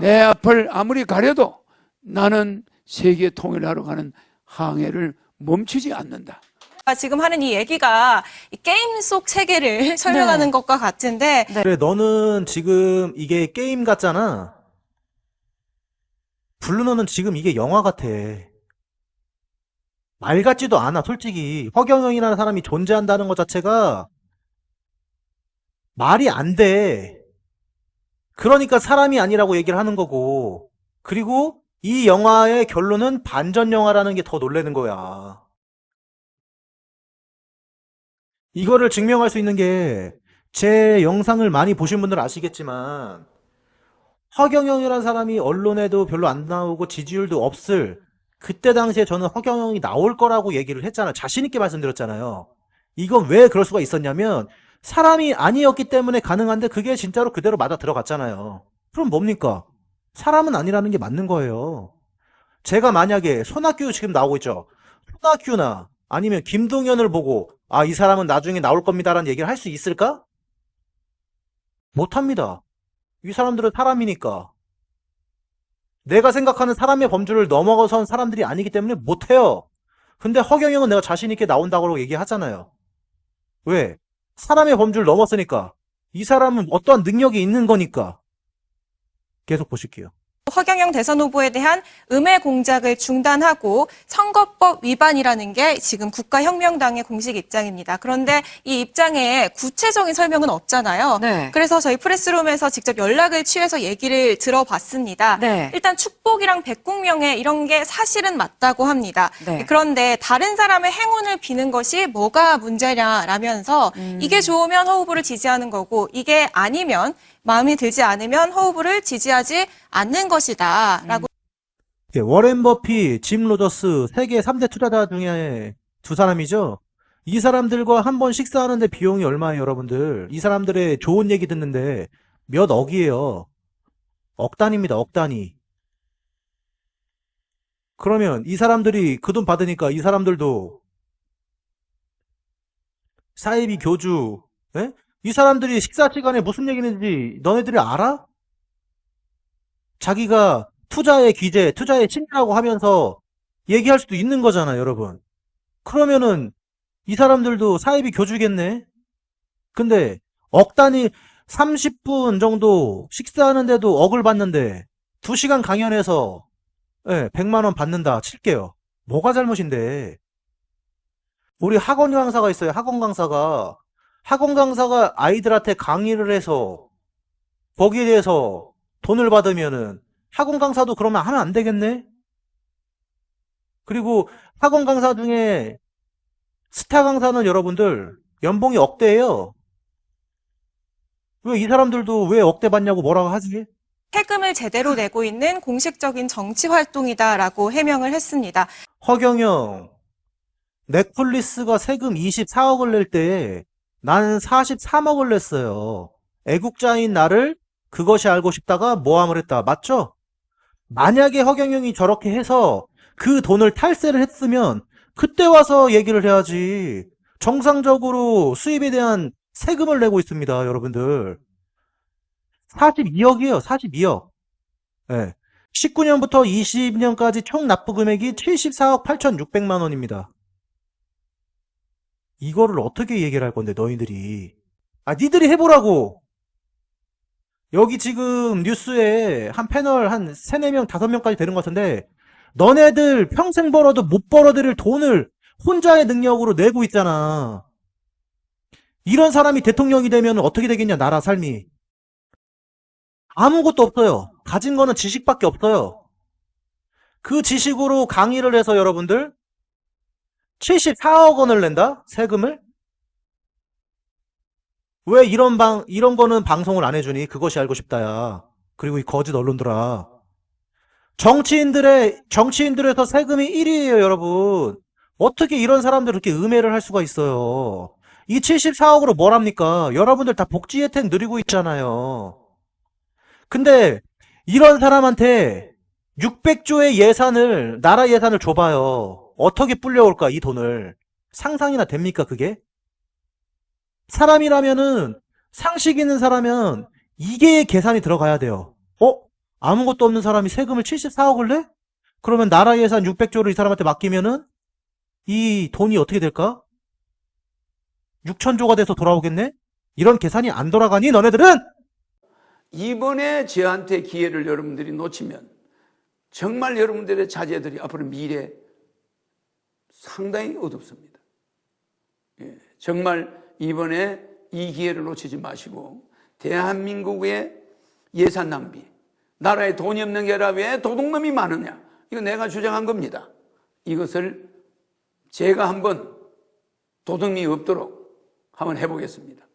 내 앞을 아무리 가려도 나는 세계 통일하러 가는 항해를 멈추지 않는다. 아, 지금 하는 이 얘기가 이 게임 속 세계를 설명하는 것과 같은데 그래, 너는 지금 이게 게임 같잖아. 블루노는 지금 이게 영화 같아. 말 같지도 않아, 솔직히. 허경영이라는 사람이 존재한다는 것 자체가 말이 안 돼. 그러니까 사람이 아니라고 얘기를 하는 거고. 그리고 이 영화의 결론은 반전 영화라는 게 더 놀라는 거야. 이거를 증명할 수 있는 게 제 영상을 많이 보신 분들 아시겠지만 허경영이라는 사람이 언론에도 별로 안 나오고 지지율도 없을 그때 당시에 저는 허경영이 나올 거라고 얘기를 했잖아요. 자신 있게 말씀드렸잖아요. 이건 왜 그럴 수가 있었냐면 사람이 아니었기 때문에 가능한데 그게 진짜로 그대로 맞아 들어갔잖아요. 그럼 뭡니까? 사람은 아니라는 게 맞는 거예요. 제가 만약에 손학규 지금 나오고 있죠. 손학규나 아니면 김동연을 보고 아, 이 사람은 나중에 나올 겁니다라는 얘기를 할 수 있을까? 못합니다. 이 사람들은 사람이니까. 내가 생각하는 사람의 범주를 넘어선 사람들이 아니기 때문에 못해요. 근데 허경영은 내가 자신있게 나온다고 얘기하잖아요. 왜? 사람의 범주를 넘었으니까. 이 사람은 어떠한 능력이 있는 거니까. 계속 보실게요. 허경영 대선 후보에 대한 음해 공작을 중단하고 선거법 위반이라는 게 지금 국가혁명당의 공식 입장입니다. 그런데 이 입장에 구체적인 설명은 없잖아요. 네. 그래서 저희 프레스룸에서 직접 연락을 취해서 얘기를 들어봤습니다. 네. 일단 축복이랑 백국명예 이런 게 사실은 맞다고 합니다. 네. 그런데 다른 사람의 행운을 비는 것이 뭐가 문제냐라면서 음. 이게 좋으면 허 후보를 지지하는 거고 이게 아니면 마음에 들지 않으면 허 후보를 지지하지 않는 것이다 라고 예, 워렌 버피, 짐 로저스 세계 3대 투자자 중에 두 사람이죠. 이 사람들과 한 번 식사하는데 비용이 얼마예요, 여러분들? 이 사람들의 좋은 얘기 듣는데 몇 억이에요. 억 단위입니다, 억 단위. 그러면 이 사람들이 그 돈 받으니까 이 사람들도 사이비 교주, 예? 이 사람들이 식사 시간에 무슨 얘기했는지 너네들이 알아? 자기가 투자의 기재, 투자의 친구라고 하면서 얘기할 수도 있는 거잖아, 여러분. 그러면은 이 사람들도 사이비 교주겠네? 근데 억 단위 30분 정도 식사하는데도 억을 받는데 2시간 강연해서 예, 100만 원 받는다 칠게요. 뭐가 잘못인데? 우리 학원 강사가 있어요. 학원 강사가 학원 강사가 아이들한테 강의를 해서 거기에 대해서 돈을 받으면은 학원 강사도 그러면 하면 안 되겠네? 그리고 학원 강사 중에 스타 강사는 여러분들 연봉이 억대예요. 왜 이 사람들도 왜 억대 받냐고 뭐라고 하지? 세금을 제대로 내고 있는 공식적인 정치 활동이다라고 해명을 했습니다. 허경영, 넷플릭스가 세금 24억을 낼 때 나는 43억을 냈어요. 애국자인 나를 그것이 알고 싶다가 모함을 했다. 맞죠? 만약에 허경영이 저렇게 해서 그 돈을 탈세를 했으면 그때 와서 얘기를 해야지. 정상적으로 수입에 대한 세금을 내고 있습니다, 여러분들. 42억이에요, 42억. 예. 19년부터 20년까지 총 납부 금액이 74억 8,600만 원입니다. 이거를 어떻게 얘기를 할 건데, 너희들이. 아, 니들이 해보라고! 여기 지금 뉴스에 한 패널 한 3, 4명, 5명까지 되는 것 같은데, 너네들 평생 벌어도 못 벌어들일 돈을 혼자의 능력으로 내고 있잖아. 이런 사람이 대통령이 되면 어떻게 되겠냐, 나라 삶이. 아무것도 없어요. 가진 거는 지식밖에 없어요. 그 지식으로 강의를 해서 여러분들 74억 원을 낸다? 세금을? 왜 이런 방, 이런 거는 방송을 안 해주니? 그것이 알고 싶다야. 그리고 이 거짓 언론들아. 정치인들의, 정치인들에서 세금이 1위에요, 여러분. 어떻게 이런 사람들 이렇게 음해를 할 수가 있어요? 이 74억으로 뭘 합니까? 여러분들 다 복지 혜택 누리고 있잖아요. 근데 이런 사람한테 600조의 예산을, 나라 예산을 줘봐요. 어떻게 불려올까, 이 돈을. 상상이나 됩니까, 그게? 사람이라면은, 상식 있는 사람은 이게 계산이 들어가야 돼요. 어? 아무것도 없는 사람이 세금을 74억을 내? 그러면 나라 예산 600조를 이 사람한테 맡기면은 이 돈이 어떻게 될까? 6천조가 돼서 돌아오겠네? 이런 계산이 안 돌아가니 너네들은? 이번에 저한테 기회를 여러분들이 놓치면 정말 여러분들의 자제들이 앞으로 미래 상당히 어둡습니다. 예, 정말 이번에 이 기회를 놓치지 마시고 대한민국의 예산 낭비, 나라에 돈이 없는 게 아니라 왜 도둑놈이 많으냐? 이거 내가 주장한 겁니다. 이것을 제가 한번 도둑이 없도록 한번 해보겠습니다.